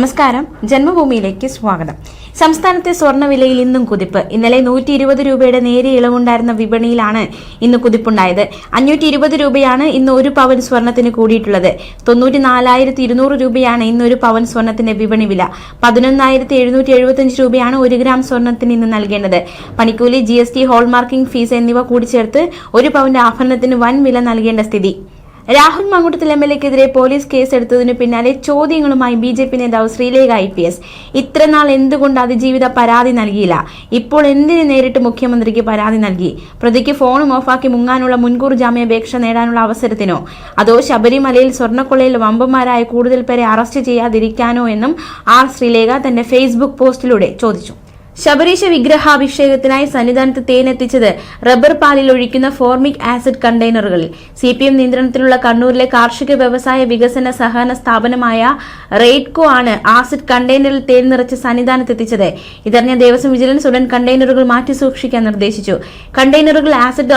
നമസ്കാരം. ജന്മഭൂമിയിലേക്ക് സ്വാഗതം. സംസ്ഥാനത്തെ സ്വർണവിലയിൽ ഇന്നും കുതിപ്പ്. ഇന്നലെ നൂറ്റി ഇരുപത് രൂപയുടെ നേരിയ ഇളവുണ്ടായിരുന്ന വിപണിയിലാണ് ഇന്ന് കുതിപ്പുണ്ടായത്. അഞ്ഞൂറ്റി ഇരുപത് രൂപയാണ് ഇന്ന് ഒരു പവൻ സ്വർണത്തിന് കൂടിയിട്ടുള്ളത്. തൊണ്ണൂറ്റി നാലായിരത്തി ഇരുന്നൂറ് രൂപയാണ് ഇന്ന് ഒരു പവൻ സ്വർണത്തിന്റെ വിപണി വില. പതിനൊന്നായിരത്തി എഴുന്നൂറ്റി എഴുപത്തിയഞ്ച് രൂപയാണ് ഒരു ഗ്രാം സ്വർണത്തിന് ഇന്ന് നൽകേണ്ടത്. പണിക്കൂലി G S T hallmarking fees എന്നിവ കൂടിച്ചേർത്ത് ഒരു പവന്റെ ആഭരണത്തിന് വൻ വില നൽകേണ്ട സ്ഥിതി. രാഹുൽ മങ്കുട്ടത്തിൽ എം എൽ എക്കെതിരെ പോലീസ് കേസെടുത്തതിനു പിന്നാലെ ചോദ്യങ്ങളുമായി ബി ജെ പി നേതാവ് ശ്രീലേഖ ഐ പി എസ്. ഇത്രനാൾ എന്തുകൊണ്ട് അതിജീവിത പരാതി നൽകിയില്ല? ഇപ്പോൾ എന്തിന് നേരിട്ട് മുഖ്യമന്ത്രിക്ക് പരാതി നൽകി? പ്രതിക്ക് ഫോണും ഓഫാക്കി മുങ്ങാനുള്ള മുൻകൂർ ജാമ്യാപേക്ഷ നേടാനുള്ള അവസരത്തിനോ? അതോ ശബരിമലയിൽ സ്വർണക്കൊള്ളയിൽ വമ്പന്മാരായ കൂടുതൽ പേരെ അറസ്റ്റ് ചെയ്യാതിരിക്കാനോ എന്നും ആർ ശ്രീലേഖ തന്റെ ഫേസ്ബുക്ക് പോസ്റ്റിലൂടെ ചോദിച്ചു. ശബരീശ വിഗ്രഹാഭിഷേകത്തിനായി സന്നിധാനത്ത് തേനെത്തിച്ചത് റബ്ബർ പാലിൽ ഒഴിക്കുന്ന ഫോർമിക് ആസിഡ് കണ്ടെയ്നറുകളിൽ. സി പി എം നിയന്ത്രണത്തിലുള്ള കണ്ണൂരിലെ കാർഷിക വ്യവസായ വികസന സഹകരണ സ്ഥാപനമായ റെയ്ഡ്കോ ആണ് ആസിഡ് കണ്ടെയ്നറിൽ തേൻ നിറച്ച് സന്നിധാനത്ത് എത്തിച്ചത്. ഇതറിഞ്ഞ ദേവസ്വം വിജിലൻസ് ഉടൻ കണ്ടെയ്നറുകൾ മാറ്റി സൂക്ഷിക്കാൻ നിർദ്ദേശിച്ചു. കണ്ടെയ്നറുകൾ ആസിഡ്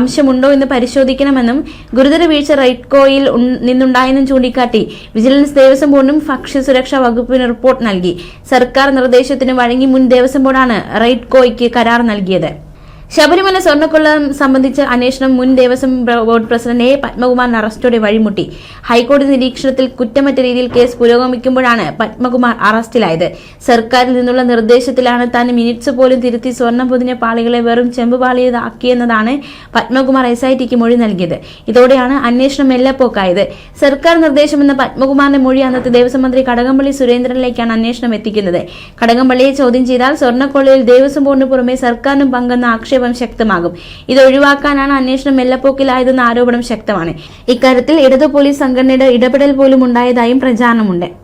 അംശമുണ്ടോ എന്ന് പരിശോധിക്കണമെന്നും ഗുരുതര വീഴ്ച റെയ്ഡ്കോയിൽ നിന്നുണ്ടായെന്നും ചൂണ്ടിക്കാട്ടി വിജിലൻസ് ദേവസ്വം ബോർഡിനും ഭക്ഷ്യസുരക്ഷാ വകുപ്പിന് റിപ്പോർട്ട് നൽകി. സർക്കാർ നിർദ്ദേശത്തിന് വഴങ്ങി മുൻ ദേവസ്വം ബോർഡാണ് റെയ്ഡ്കോയ്ക്ക് കരാർ നൽകിയത് ശബരിമല സ്വർണക്കൊള്ള സംബന്ധിച്ച അന്വേഷണം മുൻ ദേവസ്വം ബോർഡ് പ്രസിഡന്റ് എ. പത്മകുമാറിന് അറസ്റ്റോടെ വഴിമുട്ടി. ഹൈക്കോടതി നിരീക്ഷണത്തിൽ കുറ്റമറ്റ രീതിയിൽ കേസ് പുരോഗമിക്കുമ്പോഴാണ് പത്മകുമാർ അറസ്റ്റിലായത്. സർക്കാരിൽ നിന്നുള്ള നിർദ്ദേശത്തിലാണ് താൻ മിനിറ്റ്സ് പോലും തിരുത്തി സ്വർണം പൊതിഞ്ഞ പാളികളെ വെറും ചെമ്പുപാളിയതാക്കിയെന്നതാണ് പത്മകുമാർ എസ് ഐ ടിക്ക് മൊഴി നൽകിയത്. ഇതോടെയാണ് അന്വേഷണം മെല്ലപ്പോക്കായത് സർക്കാർ നിർദ്ദേശമെന്ന പത്മകുമാറിന്റെ മൊഴി അന്നത്തെ ദേവസ്വം മന്ത്രി കടകംപള്ളി സുരേന്ദ്രനിലേക്കാണ് അന്വേഷണം എത്തിക്കുന്നത്. കടകംപള്ളിയെ ചോദ്യം ചെയ്താൽ സ്വർണക്കൊള്ളയിൽ ദേവസ്വം ബോർഡിന് പുറമെ സർക്കാരിനും പങ്കെന്ന ആക്ഷേപം ശക്തമാകും. ഇത് ഒഴിവാക്കാനാണ് അന്വേഷണം മെല്ലപ്പോക്കിലായതെന്ന ആരോപണം ശക്തമാണ്. ഇക്കാര്യത്തിൽ ഇടതു പോലീസ് സംഘടനയുടെ ഇടപെടൽ പോലും ഉണ്ടായതായും പ്രചാരണമുണ്ട്.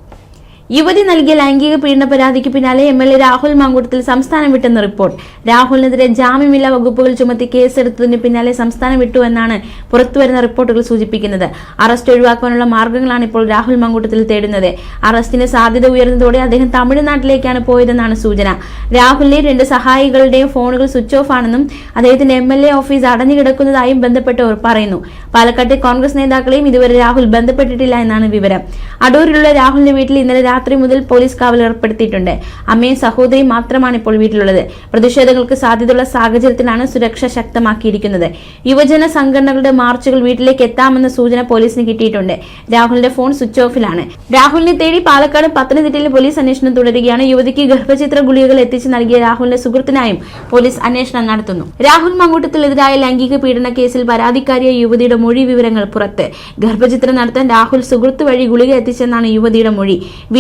യുവതി നൽകിയ ലൈംഗിക പീഡന പരാതിക്ക് പിന്നാലെ M L A Rahul Mamkootathil സംസ്ഥാനം വിട്ടെന്ന് റിപ്പോർട്ട്. രാഹുലിനെതിരെ ജാമ്യമില്ലാ വകുപ്പുകൾ ചുമത്തി കേസെടുത്തതിന് പിന്നാലെ സംസ്ഥാനം വിട്ടു എന്നാണ് പുറത്തുവരുന്ന റിപ്പോർട്ടുകൾ സൂചിപ്പിക്കുന്നത്. അറസ്റ്റ് ഒഴിവാക്കാനുള്ള മാർഗങ്ങളാണ് ഇപ്പോൾ രാഹുൽ മാങ്കൂട്ടത്തിൽ തേടുന്നത്. അറസ്റ്റിന് സാധ്യത ഉയർന്നതോടെ അദ്ദേഹം തമിഴ്നാട്ടിലേക്കാണ് പോയതെന്നാണ് സൂചന. രാഹുലിന്റെ രണ്ട് സഹായികളുടെയും ഫോണുകൾ സ്വിച്ച് ഓഫ് ആണെന്നും അദ്ദേഹത്തിന്റെ എം എൽ എ ഓഫീസ് അടഞ്ഞുകിടക്കുന്നതായും ബന്ധപ്പെട്ടവർ പറയുന്നു. പാലക്കാട്ടെ കോൺഗ്രസ് നേതാക്കളെയും ഇതുവരെ രാഹുൽ ബന്ധപ്പെട്ടിട്ടില്ല എന്നാണ് വിവരം. അടൂരിലുള്ള രാഹുലിന്റെ വീട്ടിൽ ഇന്നലെ രാത്രി മുതൽ പോലീസ് കാവൽ ഏർപ്പെടുത്തിയിട്ടുണ്ട്. അമ്മയും സഹോദരിയും മാത്രമാണ് ഇപ്പോൾ വീട്ടിലുള്ളത്. പ്രതിഷേധങ്ങൾക്ക് സാധ്യതയുള്ള സാഹചര്യത്തിലാണ് സുരക്ഷ ശക്തമാക്കിയിരിക്കുന്നത്. യുവജന സംഘടനകളുടെ മാർച്ചുകൾ വീട്ടിലേക്ക് എത്താമെന്ന സൂചന പോലീസിന് കിട്ടിയിട്ടുണ്ട്. രാഹുലിന്റെ ഫോൺ സ്വിച്ച് ഓഫിലാണ്. രാഹുലിനെ തേടി പാലക്കാട് പത്തനംതിട്ടയിൽ പോലീസ് അന്വേഷണം തുടരുകയാണ്. യുവതിക്ക് ഗർഭചിത്ര ഗുളികകൾ എത്തിച്ച് നൽകിയ രാഹുലിന്റെ സുഹൃത്തിനായും പോലീസ് അന്വേഷണം നടത്തുന്നു. രാഹുൽ മങ്കൂട്ടത്തിലെതിരായ ലൈംഗിക പീഡന കേസിൽ പരാതിക്കാരിയായ യുവതിയുടെ മൊഴി വിവരങ്ങൾ പുറത്ത്. ഗർഭചിത്രം നടത്താൻ രാഹുൽ സുഹൃത്ത് വഴി ഗുളിക എത്തിച്ചെന്നാണ് യുവതിയുടെ മൊഴി.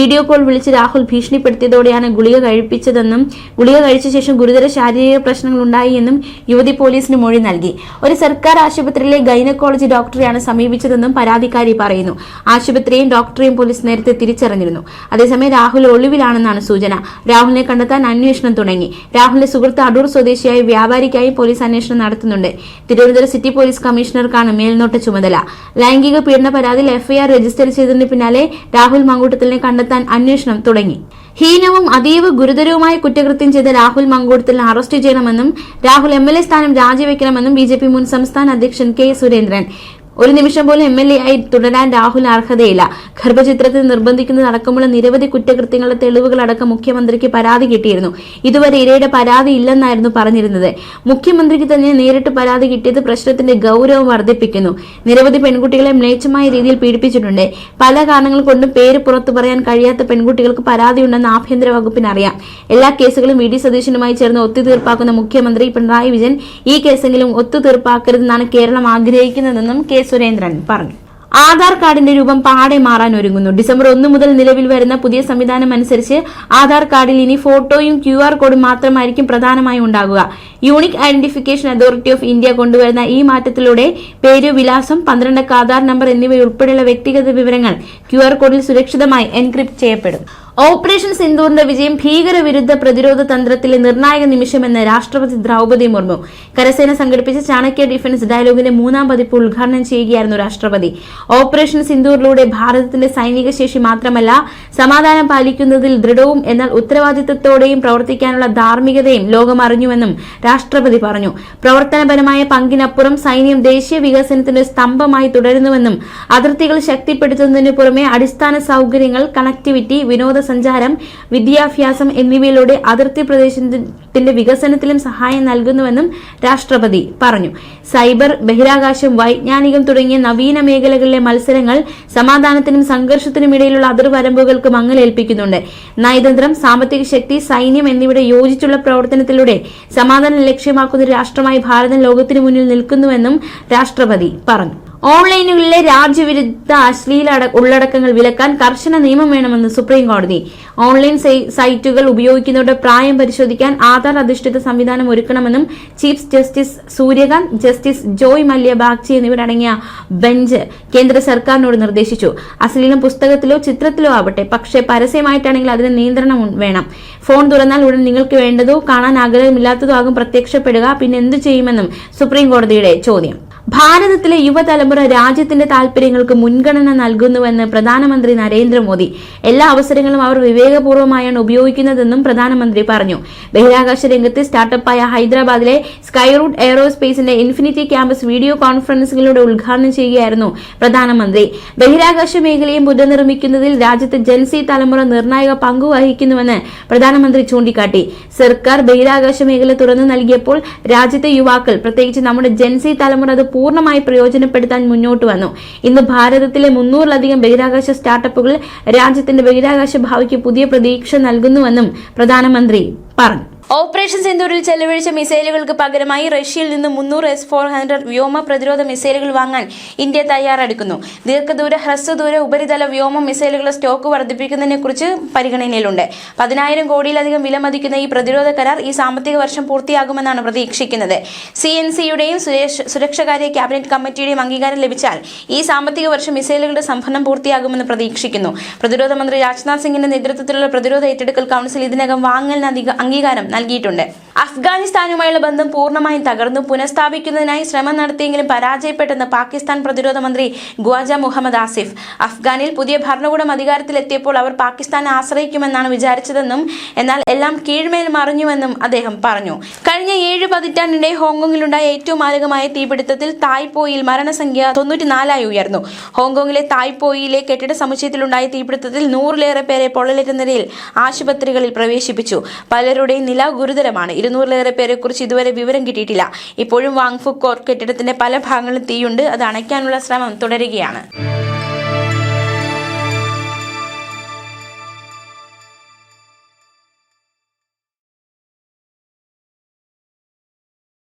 വീഡിയോ കോൾ വിളിച്ച് രാഹുൽ ഭീഷണിപ്പെടുത്തിയതോടെയാണ് ഗുളിക കഴിപ്പിച്ചതെന്നും ഗുളിക കഴിച്ച ശേഷം ഗുരുതര ശാരീരിക പ്രശ്നങ്ങൾ ഉണ്ടായി എന്നും യുവതി പോലീസിന് മൊഴി നൽകി. ഒരു സർക്കാർ ആശുപത്രിയിലെ ഗൈനക്കോളജി ഡോക്ടറെയാണ് സമീപിച്ചതെന്നും പരാതിക്കാരി പറയുന്നു. ആശുപത്രിയും ഡോക്ടറെയും പോലീസ് നേരത്തെ തിരിച്ചറിഞ്ഞിരുന്നു. അതേസമയം രാഹുൽ ഒളിവിലാണെന്നാണ് സൂചന. രാഹുലിനെ കണ്ടെത്താൻ അന്വേഷണം തുടങ്ങി. രാഹുലിന്റെ സുഹൃത്ത് അടൂർ സ്വദേശിയായ വ്യാപാരിക്കായി പോലീസ് അന്വേഷണം നടത്തുന്നുണ്ട്. തിരുവനന്തപുരം സിറ്റി പോലീസ് കമ്മീഷണർക്കാണ് മേൽനോട്ട ചുമതല. ലൈംഗിക പീഡന പരാതിയിൽ എഫ്ഐആർ രജിസ്റ്റർ ചെയ്തതിന് പിന്നാലെ രാഹുൽ മങ്കൂട്ടത്തിലിനെ കണ്ടെത്താൻ അന്വേഷണം തുടങ്ങി. ഹീനവും അതീവ ഗുരുതരവുമായ കുറ്റകൃത്യം ചെയ്ത രാഹുൽ മങ്കൂടത്തിലിനെ അറസ്റ്റ് ചെയ്യണമെന്നും രാഹുൽ എം എൽ എ സ്ഥാനം രാജിവെക്കണമെന്നും ബി ജെ പി മുൻ സംസ്ഥാന അധ്യക്ഷൻ കെ സുരേന്ദ്രൻ ഒരു നിമിഷം പോലും എം എൽ എ ആയി തുടരാൻ രാഹുൽ അർഹതയില്ല. ഗർഭചിത്രത്തിൽ നിർബന്ധിക്കുന്നതടക്കമുള്ള നിരവധി കുറ്റകൃത്യങ്ങളുടെ തെളിവുകളടക്കം മുഖ്യമന്ത്രിക്ക് പരാതി കിട്ടിയിരുന്നു. ഇതുവരെ ഇരയുടെ പരാതി ഇല്ലെന്നായിരുന്നു പറഞ്ഞിരുന്നത്. മുഖ്യമന്ത്രിക്ക് തന്നെ നേരിട്ട് പരാതി കിട്ടിയത് പ്രശ്നത്തിന്റെ ഗൗരവം വർദ്ധിപ്പിക്കുന്നു. നിരവധി പെൺകുട്ടികളെ മ്ലേച്ഛമായ രീതിയിൽ പീഡിപ്പിച്ചിട്ടുണ്ട്. പല കാരണങ്ങൾ കൊണ്ടും പേര് പുറത്തു പറയാൻ കഴിയാത്ത പെൺകുട്ടികൾക്ക് പരാതിയുണ്ടെന്ന് ആഭ്യന്തര വകുപ്പിന് അറിയാം. എല്ലാ കേസുകളും വി ഡി സതീശനുമായി ചേർന്ന് ഒത്തുതീർപ്പാക്കുന്ന മുഖ്യമന്ത്രി പിണറായി വിജയൻ ഈ കേസെങ്കിലും ഒത്തുതീർപ്പാക്കരുതെന്നാണ് കേരളം ആഗ്രഹിക്കുന്നതെന്നും കെ സുരേന്ദ്രൻ പറഞ്ഞു. ആധാർ കാർഡിന്റെ രൂപം പാടെ മാറാൻ ഒരുങ്ങുന്നു. ഡിസംബർ ഒന്ന് മുതൽ നിലവിൽ വരുന്ന പുതിയ സംവിധാനം അനുസരിച്ച് ആധാർ കാർഡിൽ ഇനി ഫോട്ടോയും ക്യു ആർ കോഡും മാത്രമായിരിക്കും പ്രധാനമായും ഉണ്ടാകുക. Unique identification authority of India കൊണ്ടുവരുന്ന ഈ മാറ്റത്തിലൂടെ പേര് വിലാസം പന്ത്രണ്ടക്ക ആധാർ നമ്പർ എന്നിവയുൾപ്പെടെയുള്ള വ്യക്തിഗത വിവരങ്ങൾ ക്യു ആർ കോഡിൽ സുരക്ഷിതമായി എൻക്രിപ്റ്റ് ചെയ്യപ്പെടും. ഓപ്പറേഷൻ സിന്ദൂറിന്റെ വിജയം ഭീകരവിരുദ്ധ പ്രതിരോധ തന്ത്രത്തിലെ നിർണായക നിമിഷമെന്ന് രാഷ്ട്രപതി ദ്രൗപദി മുർമു കരസേന സംഘടിപ്പിച്ച ചാണക്യ ഡിഫൻസ് ഡയലോഗിന്റെ മൂന്നാം പതിപ്പ് ഉദ്ഘാടനം ചെയ്യുകയായിരുന്നു രാഷ്ട്രപതി. ഓപ്പറേഷൻ സിന്ദൂറിലൂടെ ഭാരതത്തിന്റെ സൈനിക ശേഷി മാത്രമല്ല സമാധാനം പാലിക്കുന്നതിൽ ദൃഢവും എന്നാൽ ഉത്തരവാദിത്തത്തോടെയും പ്രവർത്തിക്കാനുള്ള ധാർമ്മികതയും ലോകം അറിഞ്ഞുവെന്നും രാഷ്ട്രപതി പറഞ്ഞു. പ്രവർത്തനപരമായ പങ്കിനപ്പുറം സൈന്യം ദേശീയ വികസനത്തിന്റെ സ്തംഭമായി തുടരുന്നുവെന്നും അതിർത്തികൾ ശക്തിപ്പെടുത്തുന്നതിനു പുറമെ അടിസ്ഥാന സൌകര്യങ്ങൾ കണക്ടിവിറ്റി വിനോദ സഞ്ചാരം വിദ്യാഭ്യാസം എന്നിവയിലൂടെ അതിർത്തി പ്രദേശത്തിന്റെ വികസനത്തിലും സഹായം നൽകുന്നുവെന്നും രാഷ്ട്രപതി പറഞ്ഞു. സൈബർ ബഹിരാകാശം വൈജ്ഞാനികം തുടങ്ങിയ നവീന മേഖലകളിലെ മത്സരങ്ങൾ സമാധാനത്തിനും സംഘർഷത്തിനും ഇടയിലുള്ള അതിർവരമ്പുകൾക്ക് മങ്ങലേൽപ്പിക്കുന്നുണ്ട് നയതന്ത്രം സാമ്പത്തിക ശക്തി സൈന്യം എന്നിവയുടെ യോജിച്ചുള്ള പ്രവർത്തനത്തിലൂടെ സമാധാനം ലക്ഷ്യമാക്കുന്ന രാഷ്ട്രമായി ഭാരതം ലോകത്തിനു മുന്നിൽ നിൽക്കുന്നുവെന്നും രാഷ്ട്രപതി പറഞ്ഞു. ഓൺലൈനുകളിലെ രാജ്യവിരുദ്ധ അശ്ലീല ഉള്ളടക്കങ്ങൾ വിലക്കാൻ കർശന നിയമം വേണമെന്ന് സുപ്രീം കോടതി. ഓൺലൈൻ സൈറ്റുകൾ ഉപയോഗിക്കുന്നവരുടെ പ്രായം പരിശോധിക്കാൻ ആധാർ അധിഷ്ഠിത സംവിധാനം ഒരുക്കണമെന്നും chief justice Surya Kant justice Joymalya Bagchi എന്നിവരടങ്ങിയ ബെഞ്ച് കേന്ദ്ര സർക്കാരിനോട് നിർദ്ദേശിച്ചു. അശ്ലീലം പുസ്തകത്തിലോ ചിത്രത്തിലോ ആവട്ടെ പക്ഷേ പരസ്യമായിട്ടാണെങ്കിൽ അതിന് നിയന്ത്രണം വേണം. ഫോൺ തുറന്നാൽ ഉടൻ നിങ്ങൾക്ക് വേണ്ടതോ കാണാൻ ആഗ്രഹമില്ലാത്തതോ ആകും പ്രത്യക്ഷപ്പെടുക പിന്നെ എന്തു ചെയ്യുമെന്നും സുപ്രീം കോടതിയുടെ ചോദ്യം. ഭാരതത്തിലെ യുവതലമുറ രാജ്യത്തിന്റെ താല്പര്യങ്ങൾക്ക് മുൻഗണന നൽകുന്നുവെന്ന് പ്രധാനമന്ത്രി നരേന്ദ്രമോദി. എല്ലാ അവസരങ്ങളും അവർ വിവേകപൂർവമായാണ് ഉപയോഗിക്കുന്നതെന്നും പ്രധാനമന്ത്രി പറഞ്ഞു. ബഹിരാകാശ രംഗത്തെ സ്റ്റാർട്ടപ്പായ ഹൈദരാബാദിലെ സ്കൈറൂട്ട് എയറോസ്പേസിന്റെ ഇൻഫിനിറ്റി ക്യാമ്പസ് വീഡിയോ കോൺഫറൻസിലൂടെ ഉദ്ഘാടനം ചെയ്യുകയായിരുന്നു പ്രധാനമന്ത്രി. ബഹിരാകാശ മേഖലയെ പുനർനിർമ്മിക്കുന്നതിൽ രാജ്യത്തെ ജൻസി തലമുറ നിർണായക പങ്കുവഹിക്കുന്നുവെന്ന് പ്രധാനമന്ത്രി ചൂണ്ടിക്കാട്ടി. സർക്കാർ ബഹിരാകാശ മേഖല തുറന്നു നൽകിയപ്പോൾ രാജ്യത്തെ യുവാക്കൾ പ്രത്യേകിച്ച് നമ്മുടെ ജൻസി തലമുറ അത് പൂർണമായി പ്രയോജനപ്പെടുത്താൻ മുന്നോട്ട് വന്നു. ഇന്ന് ഭാരതത്തിലെ മുന്നൂറിലധികം ബഹിരാകാശ സ്റ്റാർട്ടപ്പുകൾ രാജ്യത്തിന്റെ ബഹിരാകാശ ഭാവിക്ക് പുതിയ പ്രതീക്ഷ നൽകുന്നുവെന്നും പ്രധാനമന്ത്രി പറഞ്ഞു. ഓപ്പറേഷൻ സിന്ദൂരിൽ ചെലവഴിച്ച മിസൈലുകൾക്ക് പകരമായി റഷ്യയിൽ നിന്ന് മുന്നൂറ് എസ് ഫോർ ഹൺഡ്രഡ് വ്യോമ പ്രതിരോധ മിസൈലുകൾ വാങ്ങാൻ ഇന്ത്യ തയ്യാറെടുക്കുന്നു. ദീർഘദൂര ഹ്രസ്വദൂര ഉപരിതല വ്യോമ മിസൈലുകളുടെ സ്റ്റോക്ക് വർദ്ധിപ്പിക്കുന്നതിനെക്കുറിച്ച് പരിഗണനയിലുണ്ട്. പതിനായിരം കോടിയിലധികം വിലമതിക്കുന്ന ഈ പ്രതിരോധ കരാർ ഈ സാമ്പത്തിക വർഷം പൂർത്തിയാകുമെന്നാണ് പ്രതീക്ഷിക്കുന്നത്. സി എൻ സിയുടെയും സുരക്ഷാകാര്യ ക്യാബിനറ്റ് കമ്മിറ്റിയുടെയും അംഗീകാരം ലഭിച്ചാൽ ഈ സാമ്പത്തിക വർഷം മിസൈലുകളുടെ സംഭരണം പൂർത്തിയാകുമെന്ന് പ്രതീക്ഷിക്കുന്നു. പ്രതിരോധ മന്ത്രി രാജ്നാഥ് സിംഗിന്റെ നേതൃത്വത്തിലുള്ള പ്രതിരോധ ഏറ്റെടുക്കൽ കൌൺസിൽ ഇതിനകം വാങ്ങലിന് അംഗീകാരം നൽകിയിട്ടുണ്ട്. അഫ്ഗാനിസ്ഥാനുമായുള്ള ബന്ധം പൂർണമായും തകർന്നു. പുനഃസ്ഥാപിക്കുന്നതിനായി ശ്രമം നടത്തിയെങ്കിലും പരാജയപ്പെട്ടെന്ന് പാകിസ്ഥാൻ പ്രതിരോധ മന്ത്രി ഖ്വാജ മുഹമ്മദ് ആസിഫ്. അഫ്ഗാനിൽ പുതിയ ഭരണകൂടം അധികാരത്തിലെത്തിയപ്പോൾ അവർ പാകിസ്ഥാനെ ആശ്രയിക്കുമെന്നാണ് വിചാരിച്ചതെന്നും എന്നാൽ എല്ലാം കീഴ്മേൽ മറിഞ്ഞുവെന്നും അദ്ദേഹം പറഞ്ഞു. കഴിഞ്ഞ ഏഴ് പതിറ്റാണ്ടിനിടെ ഹോങ്കോങ്ങിലുണ്ടായ ഏറ്റവും മാരകമായ തീപിടുത്തത്തിൽ തായ്പോയിൽ മരണസംഖ്യ തൊണ്ണൂറ്റിനാലായി ഉയർന്നു. ഹോങ്കോങ്ങിലെ തായ്പോയിലെ കെട്ടിട സമുച്ചയത്തിലുണ്ടായ തീപിടുത്തത്തിൽ നൂറിലേറെ പേരെ പൊള്ളലേറ്റ ആശുപത്രികളിൽ പ്രവേശിപ്പിച്ചു. പലരുടെയും നില ഗുരുതരമാണ്. ഇരുന്നൂറിലേറെ പേരെ കുറിച്ച് ഇതുവരെ വിവരം കിട്ടിയിട്ടില്ല. ഇപ്പോഴും വാങ്ഫു കോർ കെട്ടിടത്തിന്റെ പല ഭാഗങ്ങളിലും തീയുണ്ട്. അത് അണയ്ക്കാനുള്ള ശ്രമം തുടരുകയാണ്.